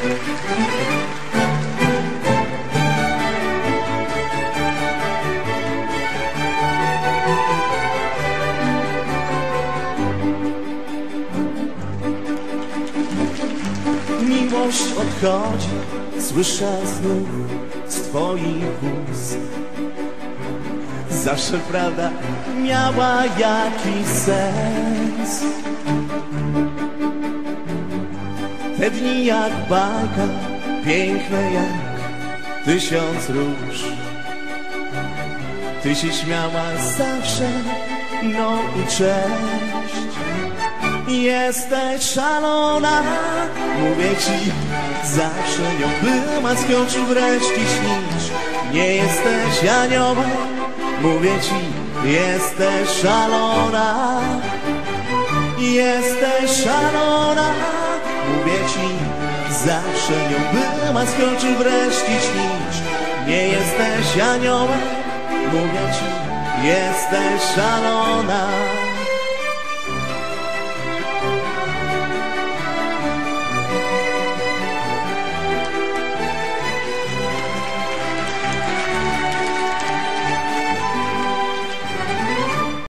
Miłość odchodzi, słyszę znów z twoich ust. Zawsze prawda miała jakiś sens. Te dni jak bajka, piękne jak tysiąc róż. Ty się śmiała zawsze, no i cześć. Jesteś szalona, mówię ci, zawsze nią była, skończył wreszcie śnić. Nie jesteś aniołem, mówię ci, jesteś szalona. Jesteś szalona, mówię ci, zawsze nią była, skończył wreszcie śnić. Nie jesteś aniołem, mówię ci, jesteś szalona.